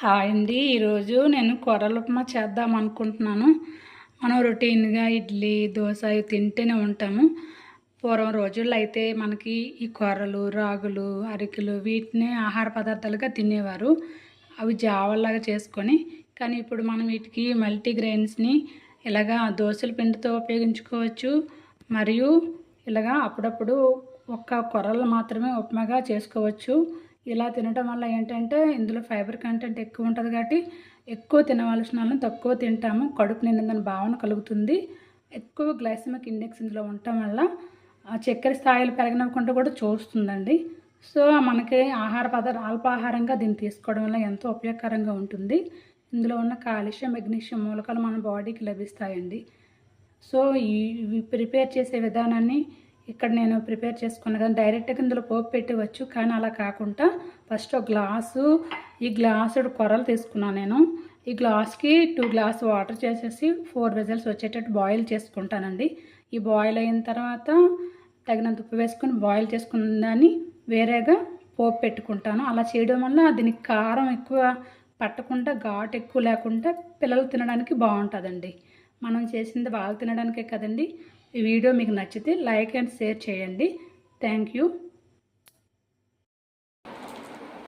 Hi అండి. ఈరోజు నేను కొర్రల ఉప్మా చేద్దాం అనుకుంటున్నాను. మనం రొటీన్గా ఇడ్లీ దోశ ఇవి తింటూనే ఉంటాము. పూర్వం రోజుల్లో అయితే మనకి ఈ కొర్రలు రాగులు అరికెలు వీటిని ఆహార పదార్థాలుగా తినేవారు. అవి జావల్లాగా చేసుకొని కానీ ఇప్పుడు మనం వీటికి మల్టీగ్రెయిన్స్ని ఇలాగా దోశల పిండితో ఉపయోగించుకోవచ్చు. మరియు ఇలాగా అప్పుడప్పుడు ఒక్క కొర్రలు మాత్రమే ఉప్మాగా చేసుకోవచ్చు. ఇలా తినడం వల్ల ఏంటంటే ఇందులో ఫైబర్ కంటెంట్ ఎక్కువ ఉంటుంది కాబట్టి ఎక్కువ తినవలసిన వాళ్ళని తక్కువ తింటాము. కడుపు నిండిందని భావన కలుగుతుంది. ఎక్కువ గ్లైసమిక్ ఇండెక్స్ ఇందులో ఉండటం వల్ల ఆ చక్కెర స్థాయిలు పెరగనకుండా కూడా చూస్తుందండి. సో మనకి ఆహార పదార్థ అల్పాహారంగా దీన్ని తీసుకోవడం వల్ల ఎంతో ఉపయోగకరంగా ఉంటుంది. ఇందులో ఉన్న కాల్షియం మెగ్నీషియం మూలకాలు మన బాడీకి లభిస్తాయండి. సో ఈ ఇవి ప్రిపేర్ చేసే విధానాన్ని ఇక్కడ నేను ప్రిపేర్ చేసుకున్నా కానీ డైరెక్ట్గా ఇందులో పోపు పెట్టవచ్చు కానీ అలా కాకుండా ఫస్ట్ ఒక గ్లాసు ఈ గ్లాసుడు కొరలు తీసుకున్నాను నేను. ఈ గ్లాస్కి టూ గ్లాస్ వాటర్ చేసేసి ఫోర్ రిజల్ట్స్ వచ్చేటట్టు బాయిల్ చేసుకుంటానండి. ఈ బాయిల్ అయిన తర్వాత తగినంత ఉప్పు వేసుకొని బాయిల్ చేసుకుందాన్ని వేరేగా పోపు పెట్టుకుంటాను. అలా చేయడం వల్ల దీనికి కారం ఎక్కువ పట్టకుండా ఘాటు ఎక్కువ లేకుండా పిల్లలు తినడానికి బాగుంటుందండి. మనం చేసింది వాళ్ళు తినడానికే కదండి. ఈ వీడియో మీకు నచ్చితే లైక్ అండ్ షేర్ చేయండి. Thank you.